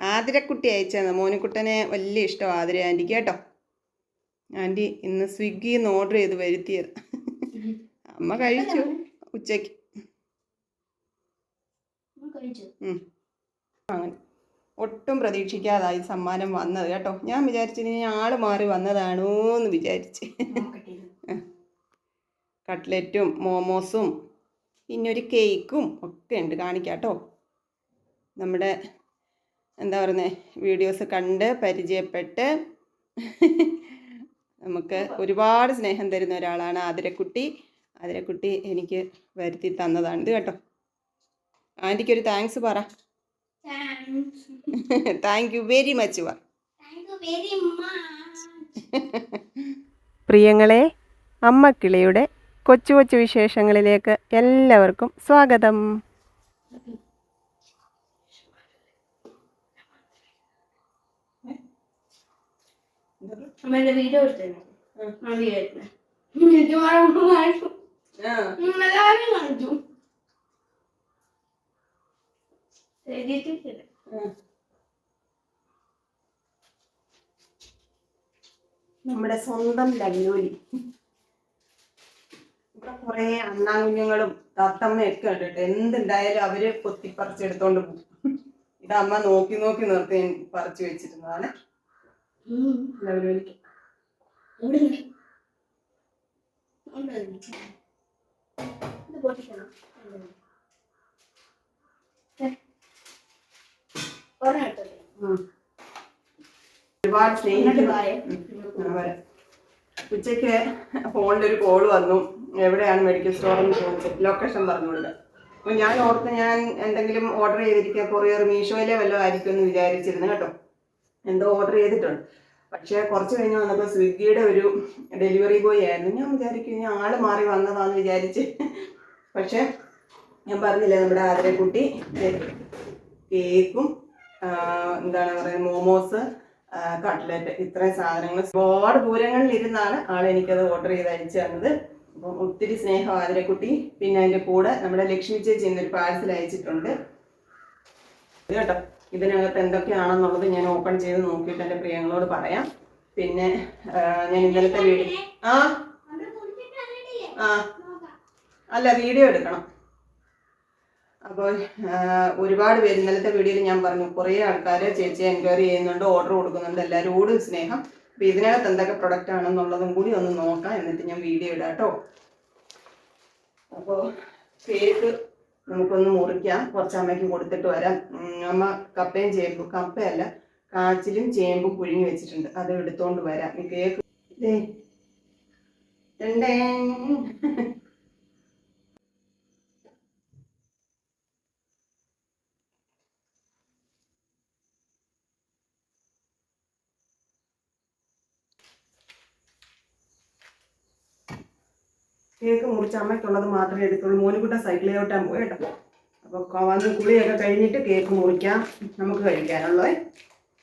ആതിരക്കുട്ടി അയച്ചാ മോനിക്കുട്ടനെ വലിയ ഇഷ്ടം ആതിര ആന്റിക്ക് കേട്ടോ? ആന്റി ഇന്ന് സ്വിഗ്ഗിയിൽ നിന്ന് ഓർഡർ ചെയ്ത് വരുത്തിയത്. അമ്മ കഴിച്ചു. ഉച്ചയ്ക്ക്. അങ്ങനെ. ഒട്ടും പ്രതീക്ഷിക്കാതായി സമ്മാനം വന്നത്. കേട്ടോ? ഞാൻ വിചാരിച്ചിനി ആൾ മാറി വന്നതാണോ എന്ന് വിചാരിച്ച് കട്ട്ലറ്റും മോമോസും പിന്നെ ഒരു കേക്കും ഒക്കെ ഉണ്ട്. കാണിക്കാം കേട്ടോ നമ്മുടെ എന്താ പറയുന്നത് വീഡിയോസ് കണ്ട് പരിചയപ്പെട്ട് നമുക്ക് ഒരുപാട് സ്നേഹം തരുന്ന ഒരാളാണ് ആതിരക്കുട്ടി. ആതിരക്കുട്ടി എനിക്ക് വരുത്തി തന്നതാണ്. ഇത് കേട്ടോ. ആന്റിക്ക് ഒരു താങ്ക്സ് പറ. താങ്ക് യു വെരി മച്ച് പറ. പ്രിയങ്ങളെ അമ്മക്കിളിയുടെ കൊച്ചു കൊച്ചു വിശേഷങ്ങളിലേക്ക് എല്ലാവർക്കും സ്വാഗതം. വീഡിയോ നമ്മുടെ സ്വന്തം ലല്ലോലി ഇവിടെ കുറേ അണ്ണാകുഞ്ഞുങ്ങളും തത്തമ്മയൊക്കെ ഉണ്ട് എന്തുണ്ടായാലും അവർ കൊത്തിപ്പറിച്ചെടുത്തോണ്ട് പോകും. ഇത് അമ്മ നോക്കി നോക്കി നിർത്തി പറിച്ചു വെച്ചിരുന്നതാണ്. ഒരുപാട് സ്നേഹിക്കുന്നു. ഉച്ചയ്ക്ക് ഫോണിൽ ഒരു കോൾ വന്നു. എവിടെയാണ് മെഡിക്കൽ സ്റ്റോർ എന്ന് ചോദിച്ചത് ലൊക്കേഷൻ പറഞ്ഞുകൊണ്ട്. അപ്പം ഞാൻ ഓർത്ത് ഞാൻ എന്തെങ്കിലും ഓർഡർ ചെയ്തിരിക്കുക കൊറിയർ മീഷോയിലെ വല്ലതും ആയിരിക്കും എന്ന് വിചാരിച്ചിരുന്നു കേട്ടോ. എന്തോ ഓർഡർ ചെയ്തിട്ടുണ്ട്. പക്ഷേ കുറച്ച് കഴിഞ്ഞ് വന്നപ്പോൾ സ്വിഗ്ഗിയുടെ ഒരു ഡെലിവറി ബോയ് ആയിരുന്നു. ഞാൻ വിചാരിക്കും ഞാൻ ആൾ മാറി വന്നതാന്ന് വിചാരിച്ച്. പക്ഷേ ഞാൻ പറഞ്ഞില്ലേ നമ്മുടെ ആതിരക്കുട്ടി കേക്കും എന്താണ് പറയുക മോമോസ് കട്ട്ലറ്റ് ഇത്രയും സാധനങ്ങൾ ഒരുപാട് ദൂരങ്ങളിൽ ഇരുന്നാണ് ആൾ എനിക്കത് ഓർഡർ ചെയ്ത് അയച്ചു തന്നത്. അപ്പം ഒത്തിരി സ്നേഹം ആതിരക്കുട്ടി പിന്നെ അതിന്റെ കൂടെ നമ്മുടെ ലക്ഷ്മി ചേച്ചി എന്നൊരു പാഴ്സൽ അയച്ചിട്ടുണ്ട്. കേട്ടോ. ഇതിനകത്ത് എന്തൊക്കെയാണെന്നുള്ളത് ഞാൻ ഓപ്പൺ ചെയ്ത് നോക്കിയിട്ട് എന്റെ പ്രിയങ്ങളോട് പറയാം. പിന്നെ ഞാൻ ഇന്നലത്തെ വീഡിയോ ആ? ആ. അല്ല വീഡിയോ എടുക്കണം. അപ്പോൾ ഒരുപാട് പേര് ഇന്നലത്തെ വീഡിയോയിൽ ഞാൻ പറഞ്ഞു കുറേ ആൾക്കാർ ചേച്ചി എൻക്വയറി ചെയ്യുന്നുണ്ട് ഓർഡർ കൊടുക്കുന്നുണ്ട് എല്ലാവരോടും സ്നേഹം. അപ്പോൾ ഇതിനകത്ത് എന്തൊക്കെ പ്രൊഡക്റ്റ് ആണെന്നുള്ളതും കൂടി ഒന്ന് നോക്കാം. എന്നിട്ട് ഞാൻ വീഡിയോ ഇടാം കേട്ടോ. അപ്പോൾ കേക്ക് നമുക്കൊന്ന് മുറിക്കാം. കുറച്ച് അമ്മയ്ക്ക് കൊടുത്തിട്ട് വരാം. അമ്മ കപ്പയും ചേമ്പും കപ്പയല്ല കാച്ചിലും ചേമ്പും പുഴുങ്ങി വെച്ചിട്ടുണ്ട്. അത് എടുത്തോണ്ട് വരാം. ഈ കേക്ക് ദേ രണ്ടേ. കേക്ക് മുറിച്ച് അമ്മയ്ക്കുള്ളത് മാത്രമേ എടുത്തുള്ളൂ. മോനുകുട്ട സൈക്കിൾ ചവിട്ടാൻ പോയി കേട്ടോ. അപ്പോൾ വന്ന് കുളിയൊക്കെ കഴിഞ്ഞിട്ട് കേക്ക് മുറിക്കാം. നമുക്ക് കഴിക്കാനുള്ളത്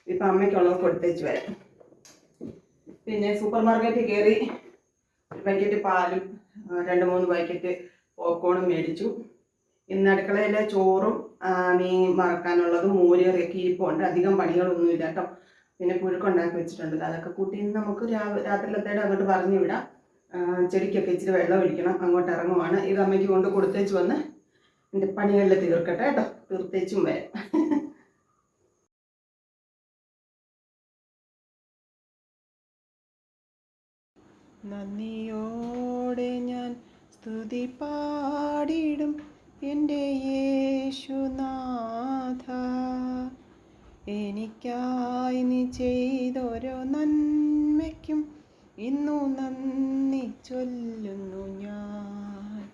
ഇപ്പം അമ്മയ്ക്കുള്ളത് കൊടുത്തേച്ച് വരാം. പിന്നെ സൂപ്പർ മാർക്കറ്റിൽ കയറി പാക്കറ്റ് പാലും രണ്ട് മൂന്ന് പാക്കറ്റ് പോപ്കോണും മേടിച്ചു. ഇന്ന് അടുക്കളയിലെ ചോറും മീൻ മറക്കാനുള്ളതും മോരുകറിയൊക്കെ ഇരിപ്പുണ്ട് അധികം പണികളൊന്നുമില്ല കേട്ടോ. പിന്നെ പുഴുക്കുണ്ടാക്കി വെച്ചിട്ടുണ്ട്. അതൊക്കെ കൂട്ടി നമുക്ക് രാവിലെ രാത്രിയിലത്തേടെ അങ്ങോട്ട് പറഞ്ഞു വിടാം ചെടിക്കൊക്കെ ഇച്ചിരി വെള്ളം ഒഴിക്കണം. അങ്ങോട്ട് ഇറങ്ങുവാണ്. ഇത് അമ്മയ്ക്ക് കൊണ്ട് കൊടുത്തേച്ച് വന്ന് എന്റെ പണികളിൽ തീർക്കട്ടെ കേട്ടോ. തീർത്തേച്ചും വരാം. നന്ദിയോടെ ഞാൻ സ്തുതി പാടിടും എന്റെ യേശുനാഥ. എനിക്കായി നീ ചെയ്തൊരു നന്മയ്ക്കും ഇന്നു നന്ദി ചൊല്ലുന്നു ഞാൻ.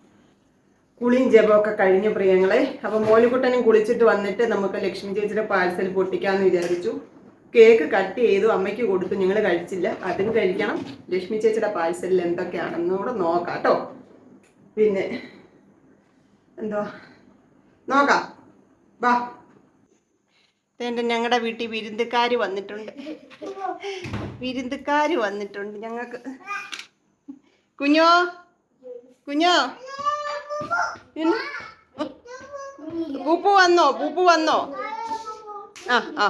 കുളിയും ജപമൊക്കെ കഴിഞ്ഞു പ്രിയങ്ങളെ. അപ്പം മോലുകുട്ടനും കുളിച്ചിട്ട് വന്നിട്ട് നമുക്ക് ലക്ഷ്മി ചേച്ചിയുടെ പാഴ്സൽ പൊട്ടിക്കാന്ന് വിചാരിച്ചു. കേക്ക് കട്ട് ചെയ്തു അമ്മയ്ക്ക് കൊടുത്തു നിങ്ങൾ കഴിച്ചില്ല. അതും കഴിക്കണം. ലക്ഷ്മി ചേച്ചിയുടെ പാഴ്സലിൽ എന്തൊക്കെയാണെന്നും കൂടെ നോക്കാം കേട്ടോ. പിന്നെ എന്തോ? നോക്കാം. വാ. എന്റെ ഞങ്ങളുടെ വീട്ടിൽ വിരുന്നുകാർ വന്നിട്ടുണ്ട്. വിരുന്നുകാർ വന്നിട്ടുണ്ട് ഞങ്ങൾക്ക്. കുഞ്ഞോ? കുഞ്ഞോ? പൂപ്പു വന്നോ? പൂപ്പു വന്നോ? ആ ആ.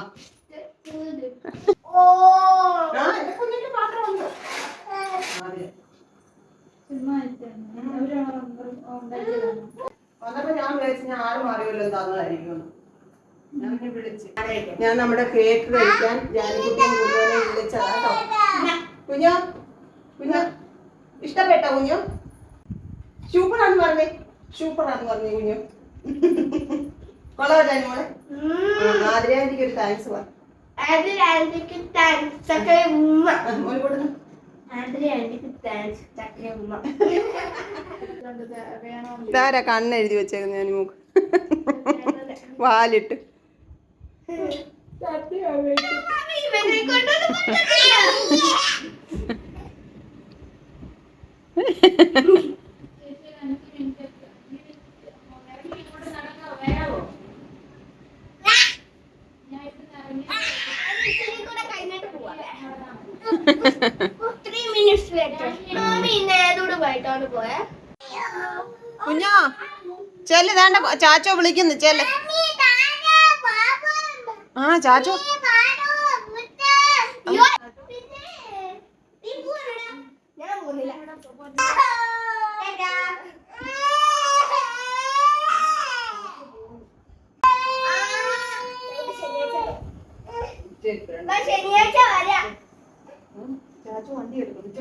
വന്നപ്പോ ഞാൻ വിചാരിച്ചു ഞാൻ ആരും അറിയില്ല തന്നതായിരിക്കും ഞാൻ നമ്മുടെ കേക്ക് കഴിക്കാൻ ജാനിക്കുട്ടിയും കുഞ്ഞോനെ വിളിച്ചതാ കേട്ടോ കുഞ്ഞോ? കുഞ്ഞോ? ഇഷ്ടപ്പെട്ട കുഞ്ഞോ? സൂപ്പറാന്ന് പറഞ്ഞേ. സൂപ്പറാന്ന് പറഞ്ഞേ കുഞ്ഞു. കൊള്ളാം ജാനിമോളെ ആദ്യാന്റിക്ക് ഒരു താങ്ക്സ് പറ. ആദ്യ താങ്ക്സ് ചക്കര ഉമ്മ. മോനെ കൊടുക്കുന്നു ഇതാരാ കണ്ണെഴുതി വെച്ചേക്കുന്നു ഞാൻ മൂക്ക്? വാലിട്ട്. കുഞ്ഞോ ചെല്ല് വേണ്ട ചാച്ചോ വിളിക്കുന്നു ചെല്ല്. ആ ചാച്ചു. ശനിയാഴ്ച വരാം. ചാച്ചു വണ്ടി എടുക്കുന്നു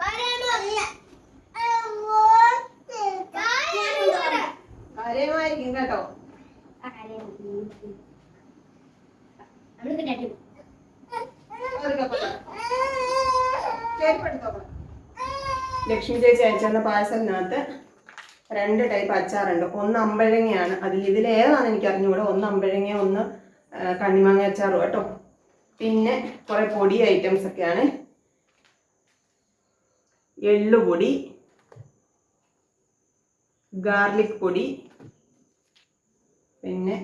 വരാന്ന് പറഞ്ഞില്ല കാര്യമായിരിക്കും കേട്ടോ അതൊക്കെ പറയാം. ചെരുപ്പെടുത്തോളാം. ലക്ഷ്മി പായസത്തിനകത്ത് രണ്ട് ടൈപ്പ് അച്ചാറുണ്ട്. ഒന്ന് അമ്പഴങ്ങയാണ്. അതിൽ ഇതിലേതാണെന്ന് എനിക്ക് അറിഞ്ഞുകൂടെ. ഒന്ന് അമ്പഴങ്ങ ഒന്ന് കണ്ണിമാങ്ങ അച്ചാറും കേട്ടോ. പിന്നെ കുറേ പൊടി ഐറ്റംസ് ഒക്കെയാണ്. എള്ളുപൊടി ഗാർലിക് പൊടി പിന്നെ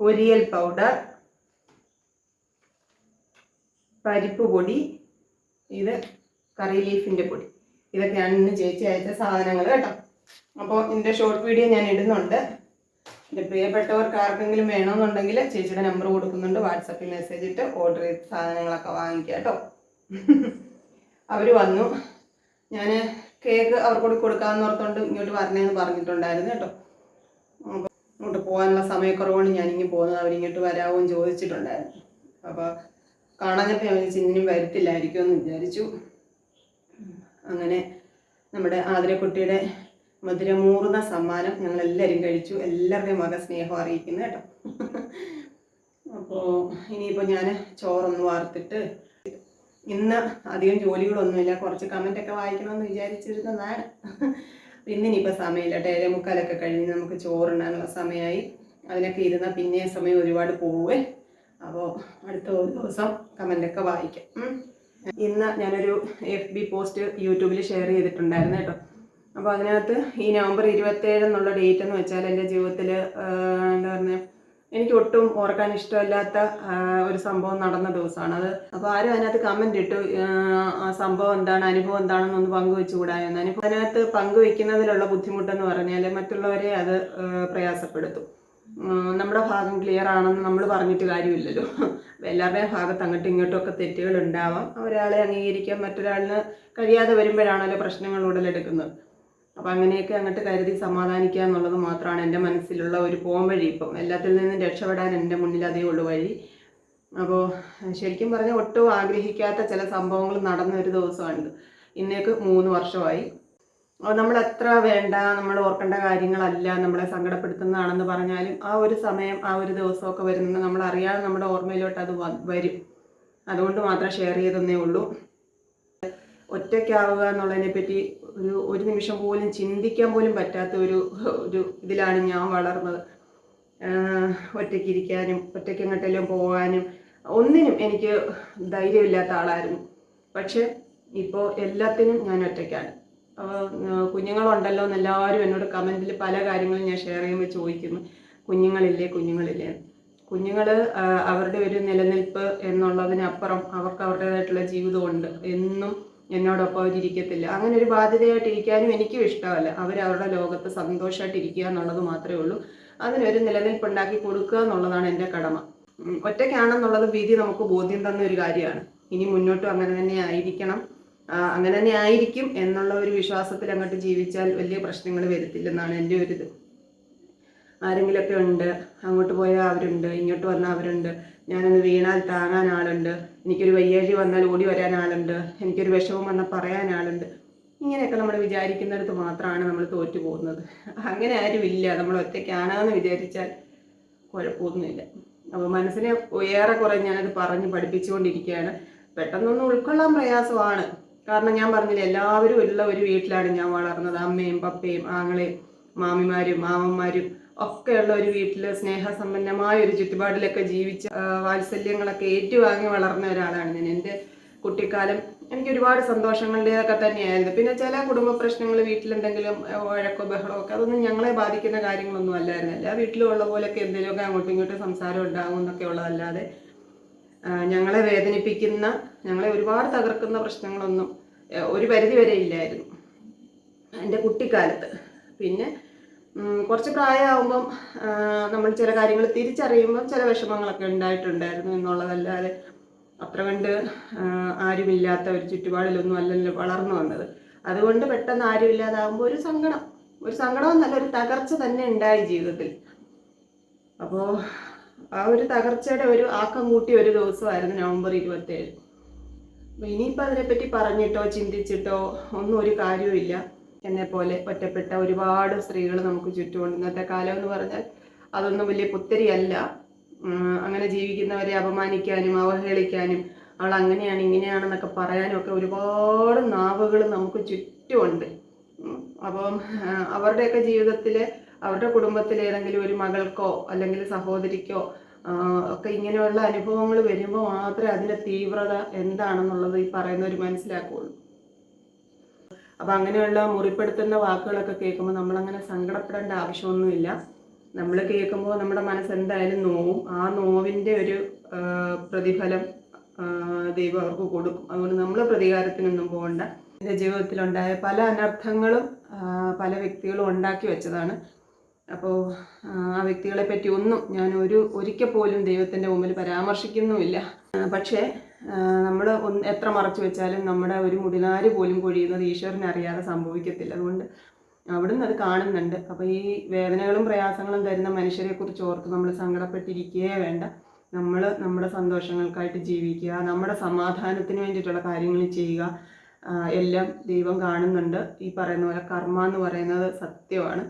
പൊരിയൽ പൗഡർ പരിപ്പ് പൊടി ഇത് കറി ലീഫിന്റെ പൊടി. ഇതൊക്കെയാണ് ഇന്ന് ചേച്ചി അയച്ച സാധനങ്ങൾ കേട്ടോ. അപ്പോൾ ഇതിന്റെ ഷോർട്ട് വീഡിയോ ഞാൻ ഇടുന്നുണ്ട്. എന്റെ പ്രിയപ്പെട്ടവർക്ക് ആർക്കെങ്കിലും വേണമെന്നുണ്ടെങ്കിൽ ചേച്ചിയുടെ നമ്പർ കൊടുക്കുന്നുണ്ട്. വാട്സപ്പിൽ മെസ്സേജ് ഇട്ട് ഓർഡർ ചെയ്ത് സാധനങ്ങളൊക്കെ വാങ്ങിക്കുക കേട്ടോ. അവർ വന്നു. ഞാൻ കേക്ക് അവർക്കൂടി കൊടുക്കാമെന്ന് ഓർത്തുകൊണ്ട് ഇങ്ങോട്ട് വരണേന്ന് പറഞ്ഞിട്ടുണ്ടായിരുന്നു കേട്ടോ. അപ്പോൾ ഇങ്ങോട്ട് പോകാനുള്ള സമയക്കുറവുകൊണ്ട് ഞാനിങ്ങനെ പോകുന്നത്. അവരിങ്ങോട്ട് വരാമോ എന്ന് ചോദിച്ചിട്ടുണ്ടായിരുന്നു. അപ്പോൾ കാണാഞ്ഞപ്പോൾ ഞാൻ ചിന്നിനും വരത്തില്ലായിരിക്കുമെന്ന് വരത്തില്ലായിരിക്കും വിചാരിച്ചു. അങ്ങനെ നമ്മുടെ ആതിരക്കുട്ടിയുടെ മധുരമൂർന്ന സമ്മാനം ഞങ്ങൾ എല്ലാവരും കഴിച്ചു. എല്ലാവരുടെയും മക സ്നേഹം അറിയിക്കുന്നു കേട്ടോ. അപ്പോൾ ഇനിയിപ്പോൾ ഞാൻ ചോറൊന്ന് വാർത്തിട്ട് ഇന്ന് അധികം ജോലികളൊന്നുമില്ല. കുറച്ച് കമന്റൊക്കെ വായിക്കണമെന്ന് വിചാരിച്ചിരുന്നതാണ്. പിന്നെ ഇനിയിപ്പോൾ സമയമില്ല കേട്ടോ. മുക്കാലൊക്കെ കഴിഞ്ഞ് നമുക്ക് ചോറുണ്ണാനുള്ള സമയമായി. അതിനൊക്കെ ഇരുന്ന പിന്നെ സമയം ഒരുപാട് പോവേ. അപ്പോൾ അടുത്ത ഒരു ദിവസം കമന്റൊക്കെ വായിക്കാം. ഇന്ന് ഞാനൊരു എഫ് ബി പോസ്റ്റ് യൂട്യൂബിൽ ഷെയർ ചെയ്തിട്ടുണ്ടായിരുന്നു കേട്ടോ. അപ്പോൾ അതിനകത്ത് ഈ നവംബർ ഇരുപത്തേഴ് എന്നുള്ള ഡേറ്റ് എന്ന് വെച്ചാൽ എന്റെ ജീവിതത്തിൽ എന്താ പറയുക എനിക്ക് ഒട്ടും ഓർക്കാൻ ഇഷ്ടമില്ലാത്ത ഒരു സംഭവം നടന്ന ദിവസമാണ് അത്. അപ്പോൾ ആരും അതിനകത്ത് കമന്റ് ഇട്ടു ആ, സംഭവം എന്താണ് അനുഭവം എന്താണെന്നൊന്ന് പങ്കുവെച്ചുകൂടായെന്ന് അനുഭവം അതിനകത്ത് പങ്കുവെക്കുന്നതിലുള്ള ബുദ്ധിമുട്ടെന്ന് പറഞ്ഞാൽ മറ്റുള്ളവരെ അത് പ്രയാസപ്പെടുത്തും. നമ്മുടെ ഭാഗം ക്ലിയർ ആണെന്ന് നമ്മൾ പറഞ്ഞിട്ട് കാര്യമില്ലല്ലോ. എല്ലാവരുടെയും ഭാഗത്ത് അങ്ങോട്ടും ഇങ്ങോട്ടും ഒക്കെ തെറ്റുകൾ ഉണ്ടാവാം. ഒരാളെ അംഗീകരിക്കാൻ മറ്റൊരാളിന് കഴിയാതെ വരുമ്പോഴാണല്ലോ പ്രശ്നങ്ങൾ ഉടലെടുക്കുന്നത്. അപ്പം അങ്ങനെയൊക്കെ അങ്ങോട്ട് കരുതി സമാധാനിക്കുക എന്നുള്ളത് മാത്രമാണ് എന്റെ മനസ്സിലുള്ള ഒരു പോംവഴി ഇപ്പം എല്ലാത്തിൽ നിന്നും രക്ഷപ്പെടാൻ എന്റെ മുന്നിൽ അതേ ഉള്ളൂ വഴി. അപ്പോൾ ശരിക്കും പറഞ്ഞാൽ ഒട്ടും ആഗ്രഹിക്കാത്ത ചില സംഭവങ്ങൾ നടന്ന ഒരു ദിവസമാണിത്. ഇന്നേക്ക് മൂന്ന് വർഷമായി. നമ്മൾ എത്ര വേണ്ട നമ്മൾ ഓർക്കേണ്ട കാര്യങ്ങളല്ല നമ്മളെ സങ്കടപ്പെടുത്തുന്നതാണെന്ന് പറഞ്ഞാലും ആ ഒരു സമയം ആ ഒരു ദിവസമൊക്കെ വരുന്നത് നമ്മൾ അറിയാതെ നമ്മുടെ ഓർമ്മയിലോട്ട് അത് വരും. അതുകൊണ്ട് മാത്രം ഷെയർ ചെയ്തെന്നേ ഉള്ളൂ. ഒറ്റയ്ക്കാവുക എന്നുള്ളതിനെ പറ്റി ഒരു ഒരു നിമിഷം പോലും ചിന്തിക്കാൻ പോലും പറ്റാത്ത ഒരു ഒരു ഇതിലാണ് ഞാൻ വളർന്നത്. ഒറ്റയ്ക്കിരിക്കാനും ഒറ്റയ്ക്ക് എങ്ങോട്ടെല്ലാം പോകാനും ഒന്നിനും എനിക്ക് ധൈര്യമില്ലാത്ത ആളായിരുന്നു. പക്ഷെ ഇപ്പോൾ എല്ലാത്തിനും ഞാൻ ഒറ്റയ്ക്കാണ്. കുഞ്ഞുങ്ങളുണ്ടല്ലോ എന്ന് എല്ലാവരും എന്നോട് കമന്റിൽ പല കാര്യങ്ങളും ഞാൻ ഷെയർ ചെയ്യുമ്പോൾ ചോദിക്കുന്നു. കുഞ്ഞുങ്ങളില്ലേ കുഞ്ഞുങ്ങളില്ലേ? കുഞ്ഞുങ്ങൾ അവരുടെ ഒരു നിലനിൽപ്പ് എന്നുള്ളതിനപ്പുറം അവർക്ക് അവരുടേതായിട്ടുള്ള ജീവിതമുണ്ട്. എന്നും എന്നോടൊപ്പം അവരിയ്ക്കത്തില്ല അങ്ങനെ ഒരു ബാധ്യതയായിട്ട് ഇരിക്കാനും എനിക്കും ഇഷ്ടമല്ല. അവർ അവരുടെ ലോകത്ത് സന്തോഷമായിട്ട് ഇരിക്കുക എന്നുള്ളത് മാത്രമേ ഉള്ളൂ. അതിനൊരു നിലനിൽപ്പുണ്ടാക്കി കൊടുക്കുക എന്നുള്ളതാണ് എന്റെ കടമ. ഒറ്റയ്ക്കാണെന്നുള്ളത് വിധി നമുക്ക് ബോധ്യം തന്ന ഒരു കാര്യമാണ്. ഇനി മുന്നോട്ടും അങ്ങനെ തന്നെ ആയിരിക്കണം. അങ്ങനെ തന്നെ ആയിരിക്കും എന്നുള്ള ഒരു വിശ്വാസത്തിൽ അങ്ങോട്ട് ജീവിച്ചാൽ വലിയ പ്രശ്നങ്ങൾ വരത്തില്ലെന്നാണ് എന്റെ ഒരു ഇത്. ആരെങ്കിലുമൊക്കെ ഉണ്ട് അങ്ങോട്ട് പോയാൽ അവരുണ്ട് ഇങ്ങോട്ട് വന്നാൽ അവരുണ്ട് ഞാനൊന്ന് വീണാൽ താങ്ങാൻ ആളുണ്ട് എനിക്കൊരു വയ്യാഴി വന്നാൽ ഓടി വരാൻ ആളുണ്ട് എനിക്കൊരു വിഷമം വന്നാൽ പറയാൻ ആളുണ്ട്. ഇങ്ങനെയൊക്കെ നമ്മൾ വിചാരിക്കുന്നിടത്ത് മാത്രമാണ് നമ്മൾ തോറ്റു പോകുന്നത്. അങ്ങനെ ആരും ഇല്ല. നമ്മൾ ഒറ്റയ്ക്കാണെന്ന് വിചാരിച്ചാൽ കുഴപ്പമൊന്നുമില്ല. അപ്പോൾ മനസ്സിനെ ഏറെക്കുറെ ഞാനത് പറഞ്ഞ് പഠിപ്പിച്ചുകൊണ്ടിരിക്കുകയാണ്. പെട്ടെന്നൊന്നും ഉൾക്കൊള്ളാൻ പ്രയാസമാണ്. കാരണം ഞാൻ പറഞ്ഞില്ല എല്ലാവരും ഉള്ള ഒരു വീട്ടിലാണ് ഞാൻ വളർന്നത്. അമ്മയും പപ്പയും ആങ്ങളെയും മാമിമാരും മാമന്മാരും ഒക്കെയുള്ള ഒരു വീട്ടിൽ സ്നേഹസമ്പന്നമായ ഒരു ചുറ്റുപാടിലൊക്കെ ജീവിച്ച വാത്സല്യങ്ങളൊക്കെ ഏറ്റുവാങ്ങി വളർന്ന ഒരാളാണ് ഞാൻ. എന്റെ കുട്ടിക്കാലം എനിക്ക് ഒരുപാട് സന്തോഷങ്ങളുടേതൊക്കെ തന്നെയായിരുന്നു. പിന്നെ ചില കുടുംബ പ്രശ്നങ്ങൾ വീട്ടിലെന്തെങ്കിലും വഴക്കോ ബഹളമോ ഒക്കെ അതൊന്നും ഞങ്ങളെ ബാധിക്കുന്ന കാര്യങ്ങളൊന്നും അല്ലായിരുന്നു. എല്ലാ വീട്ടിലും ഉള്ള പോലെയൊക്കെ എന്തെങ്കിലുമൊക്കെ അങ്ങോട്ടും ഇങ്ങോട്ടും സംസാരം ഉണ്ടാകും എന്നൊക്കെ ഉള്ളതല്ലാതെ ഞങ്ങളെ വേദനിപ്പിക്കുന്ന ഞങ്ങളെ ഒരുപാട് തകർക്കുന്ന പ്രശ്നങ്ങളൊന്നും ഒരു പരിധി വരെ ഇല്ലായിരുന്നു. എന്റെ കുട്ടിക്കാലത്ത്. പിന്നെ കുറച്ച് പ്രായമാകുമ്പം നമ്മൾ ചില കാര്യങ്ങൾ തിരിച്ചറിയുമ്പം ചില വിഷമങ്ങളൊക്കെ ഉണ്ടായിട്ടുണ്ടായിരുന്നു എന്നുള്ളതല്ലാതെ അത്ര കണ്ട് ആരുമില്ലാത്ത ഒരു ചുറ്റുപാടിലൊന്നും അല്ലല്ലോ വളർന്നു വന്നത്. അതുകൊണ്ട് പെട്ടെന്ന് ആരും ഇല്ലാതാകുമ്പോൾ ഒരു സങ്കടം. ഒരു സങ്കടം എന്നല്ല ഒരു തകർച്ച തന്നെ ഉണ്ടായി ജീവിതത്തിൽ. അപ്പോൾ ആ ഒരു തകർച്ചയുടെ ഒരു ആക്കം കൂട്ടിയ ഒരു ദിവസമായിരുന്നു നവംബർ ഇരുപത്തേഴ് അപ്പൊ ഇനിയിപ്പോൾ അതിനെപ്പറ്റി പറഞ്ഞിട്ടോ ചിന്തിച്ചിട്ടോ ഒന്നും ഒരു കാര്യവുമില്ല എന്നെ പോലെ ഒറ്റപ്പെട്ട ഒരുപാട് സ്ത്രീകൾ നമുക്ക് ചുറ്റുമുണ്ട്. ഇന്നത്തെ കാലം എന്ന് പറഞ്ഞാൽ അതൊന്നും വലിയ പുത്തരിയല്ല. അങ്ങനെ ജീവിക്കുന്നവരെ അപമാനിക്കാനും അവഹേളിക്കാനും അവൾ അങ്ങനെയാണ് ഇങ്ങനെയാണെന്നൊക്കെ പറയാനും ഒക്കെ ഒരുപാട് നാവുകൾ നമുക്ക് ചുറ്റുമുണ്ട്. അപ്പം അവരുടെയൊക്കെ ജീവിതത്തിൽ അവരുടെ കുടുംബത്തിൽ ഏതെങ്കിലും ഒരു മകൾക്കോ അല്ലെങ്കിൽ സഹോദരിക്കോ ഒക്കെ ഇങ്ങനെയുള്ള അനുഭവങ്ങൾ വരുമ്പോൾ മാത്രമേ അതിന്റെ തീവ്രത എന്താണെന്നുള്ളത് ഈ പറയുന്നവർ മനസ്സിലാക്കുകയുള്ളൂ. അപ്പം അങ്ങനെയുള്ള മുറിപ്പെടുത്തുന്ന വാക്കുകളൊക്കെ കേൾക്കുമ്പോൾ നമ്മളങ്ങനെ സങ്കടപ്പെടേണ്ട ആവശ്യമൊന്നുമില്ല. നമ്മൾ കേൾക്കുമ്പോൾ നമ്മുടെ മനസ്സ് എന്തായാലും നോവും. ആ നോവിന്റെ ഒരു പ്രതിഫലം ദൈവം അവർക്ക് കൊടുക്കും. അതുകൊണ്ട് നമ്മൾ പ്രതികാരത്തിനൊന്നും പോകണ്ട. എന്റെ ജീവിതത്തിലുണ്ടായ പല അനർത്ഥങ്ങളും പല വ്യക്തികളും ഉണ്ടാക്കി വെച്ചതാണ്. അപ്പോൾ ആ വ്യക്തികളെ പറ്റി ഒന്നും ഞാൻ ഒരു ഒരിക്കൽ പോലും ദൈവത്തിന്റെ മുമ്പിൽ പരാമർശിക്കുന്നുമില്ല. പക്ഷേ നമ്മൾ ഒന്ന് എത്ര മറച്ചു വെച്ചാലും നമ്മുടെ ഒരു മുടിനാര് പോലും കൊഴിയുന്നത് ഈശ്വരനെ അറിയാതെ സംഭവിക്കത്തില്ല. അതുകൊണ്ട് അവിടുന്ന് അത് കാണുന്നുണ്ട്. അപ്പോൾ ഈ വേദനകളും പ്രയാസങ്ങളും തരുന്ന മനുഷ്യരെക്കുറിച്ച് ഓർത്ത് നമ്മൾ സങ്കടപ്പെട്ടിരിക്കുകയേ വേണ്ട. നമ്മൾ നമ്മുടെ സന്തോഷങ്ങൾക്കായിട്ട് ജീവിക്കുക നമ്മുടെ സമാധാനത്തിന് വേണ്ടിയിട്ടുള്ള കാര്യങ്ങൾ ചെയ്യുക എല്ലാം ദൈവം കാണുന്നുണ്ട്. ഈ പറയുന്ന പോലെ കർമ്മ എന്ന് പറയുന്നത് സത്യമാണ്.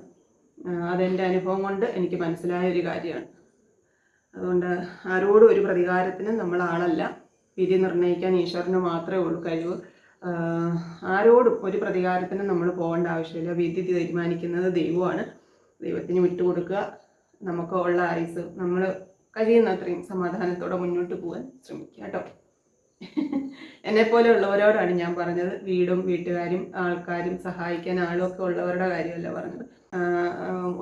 അതെന്റെ അനുഭവം കൊണ്ട് എനിക്ക് മനസ്സിലായ ഒരു കാര്യമാണ്. അതുകൊണ്ട് ആരോടും ഒരു പ്രതികാരത്തിനും നമ്മൾ ആളല്ല. വിധി നിർണയിക്കാൻ ഈശ്വരന് മാത്രമേ ഉള്ളൂ കഴിവ്. ആരോടും ഒരു പ്രതികാരത്തിനും നമ്മൾ പോകേണ്ട ആവശ്യമില്ല. വിധി തീരുമാനിക്കുന്നത് ദൈവമാണ്. ദൈവത്തിന് വിട്ടുകൊടുക്കുക. നമുക്ക് ഉള്ള ആയുസ് നമ്മൾ കഴിയുന്ന അത്രയും സമാധാനത്തോടെ മുന്നോട്ട് പോകാൻ ശ്രമിക്കുക കേട്ടോ. എന്നെ പോലെയുള്ളവരോടാണ് ഞാൻ പറഞ്ഞത്. വീടും വീട്ടുകാരും ആൾക്കാരും സഹായിക്കാൻ ആളും ഒക്കെ ഉള്ളവരുടെ കാര്യമല്ല പറഞ്ഞത്.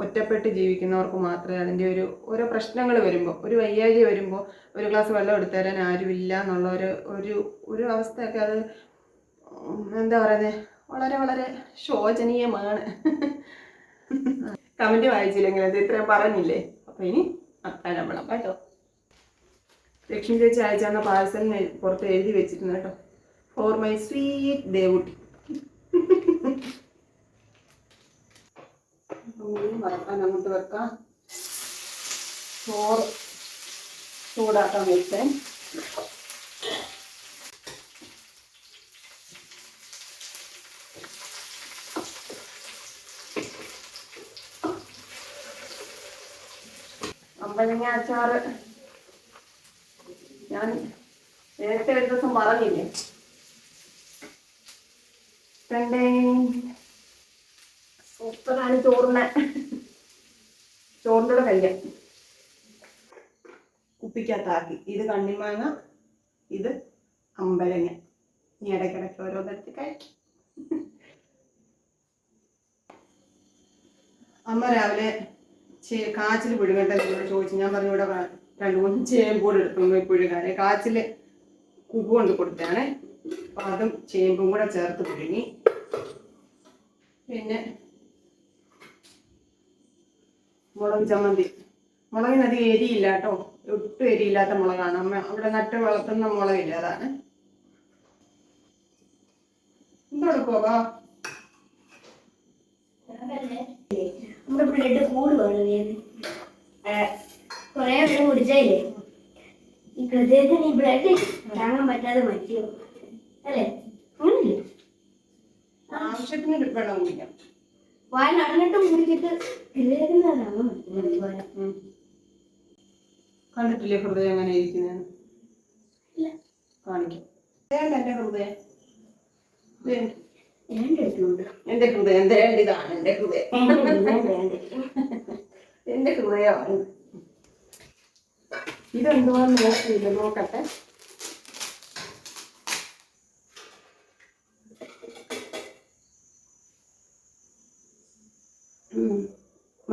ഒറ്റപ്പെട്ട് ജീവിക്കുന്നവർക്ക് മാത്രമേ അതിന്റെ ഒരു ഓരോ പ്രശ്നങ്ങൾ വരുമ്പോൾ ഒരു വയ്യാഴ്ച വരുമ്പോൾ ഒരു ഗ്ലാസ് വെള്ളം എടുത്തു തരാൻ ആരുമില്ല എന്നുള്ള ഒരു ഒരു ഒരു അവസ്ഥയൊക്കെ അത് എന്താ പറയുന്നത് വളരെ വളരെ ശോചനീയമാണ്. കമന്റ് വായിച്ചില്ലെങ്കിൽ അത് ഇത്രയും പറഞ്ഞില്ലേ? അപ്പോൾ ഇനി അത്താഴം വേണം കേട്ടോ. ലക്ഷ്മി ചേച്ചി അയച്ച പാഴ്സലിന് പുറത്ത് എഴുതി വെച്ചിരുന്നു കേട്ടോ. For my sweet Devutty. മീൻ വറക്കാൻ അങ്ങോട്ട് വെക്കാം. ചോറ് ചൂടാക്കാൻ വെച്ചേ. അമ്പഴങ്ങ അച്ചാറ്. ഞാൻ നേരത്തെ ഒരു ദിവസം പറഞ്ഞില്ലേ രണ്ടേ ചോറിനെ. ചോറിന്റെ കൂടെ കഴിക്കാം. കുപ്പിക്കകത്താക്കി. ഇത് കണ്ണിമാങ്ങ ഇത് അമ്പലങ്ങ ഇനി ഇടയ്ക്കിടയ്ക്ക് ഓരോന്നെടുത്ത് കഴിക്കും. അമ്മ രാവിലെ കാച്ചിൽ പുഴുകട്ടെ എന്നോട് ചോദിച്ചു. ഞാൻ പറഞ്ഞു ഇവിടെ രണ്ടു മൂന്ന് ചേമ്പൂട് എടുത്തു പുഴുകാനെ. കാച്ചിൽ കുപ്പ് കൊണ്ട് കൊടുത്താണേ അപ്പം അതും ചേമ്പും കൂടെ ചേർത്ത് പുഴുങ്ങി. പിന്നെ മുളക് ചമ്മന്തി. മുളകിനധികം എരിയില്ല കേട്ടോ. ഒട്ടും എരിയില്ലാത്ത മുളകാണ്. അമ്മ അവിടെ നട്ട് വളർത്തുന്ന മുളകില്ല അതാണ്. എന്തെടുക്കുവാ നമ്മുടെ ബ്ലഡ് കൊറേ വെള്ളം ഈ ഹൃദയത്തിന് ഈ ബ്ലഡ് താങ്ങാൻ പറ്റാതെ മറ്റിയോ അല്ലേ? അങ്ങനല്ലേ ആവശ്യത്തിന് വെള്ളം കുടിക്കാം. വായ മുടിച്ചിട്ട് കുടിച്ചിട്ട് ഹൃദയത്തിന് താങ്ങാൻ പറ്റുന്നില്ല ഉം. കണ്ടിട്ടില്ലേ ഹൃദയം എങ്ങനെ ഇരിക്കുന്നതെന്ന്. കാണിക്കാം. എന്റെ ഹൃദയം. എന്റെ ഹൃദയം ദേണ്ട ഇതാണ് എന്റെ ഹൃദയം. എന്റെ ഹൃദയമാണ് ഇതെന്തുവാന്ന് നോക്കിയില്ല നോക്കട്ടെ.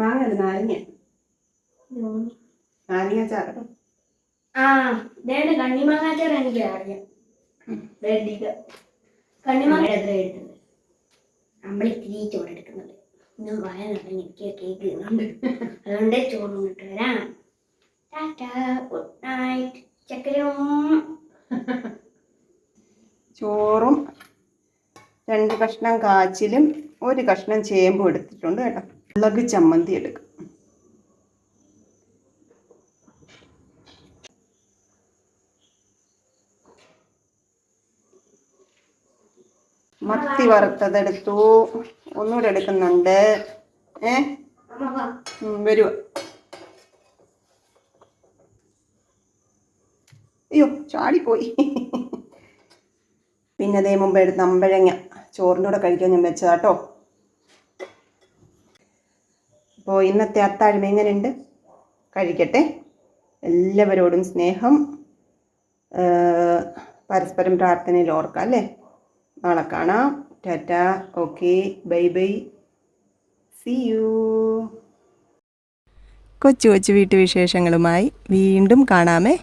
മാങ്ങ നാരങ്ങ. നാരങ്ങ ചാറ് ആ എനിക്ക് അറിയാം. കണ്ണിമാങ്ങ എത്ര എടുത്തത് നമ്മൾ ഇത്തിരി ചോറ് എടുക്കുന്നത് ഇന്ന് വായ നടന്ന് എനിക്ക് കേക്ക് അതുകൊണ്ട് ചോറും കൊണ്ടിട്ട് വരാം. ടാറ്റാ. Good night. ചക്കരവും ചോറും രണ്ട് കഷ്ണം കാച്ചിലും ഒരു കഷ്ണം ചേമ്പും എടുത്തിട്ടുണ്ട് കേട്ടോ. മുളക് ചമ്മന്തി എടുക്കും. മത്തി വറുത്തതെടുത്തു. ഒന്നുകൂടെ എടുക്കുന്നുണ്ട്. ഏ? വരുവ. അയ്യോ ചാടിപ്പോയി. പിന്നെ അതേ മുമ്പ് എടുത്ത് അമ്പഴങ്ങ. ചോറിന്റെ കൂടെ കഴിക്കാൻ ഞാൻ വെച്ചതാട്ടോ അപ്പോൾ ഇന്നത്തെ അത്താഴം എങ്ങനെയുണ്ട് കഴിക്കട്ടെ. എല്ലാവരോടും സ്നേഹം. പരസ്പരം പ്രാർത്ഥനയിൽ ഓർക്കാം അല്ലേ? നാളെ കാണാം. Tata. Okay. Bye bye. See you. കൊച്ചു കൊച്ചു വീട്ടുവിശേഷങ്ങളുമായി വീണ്ടും കാണാമേ.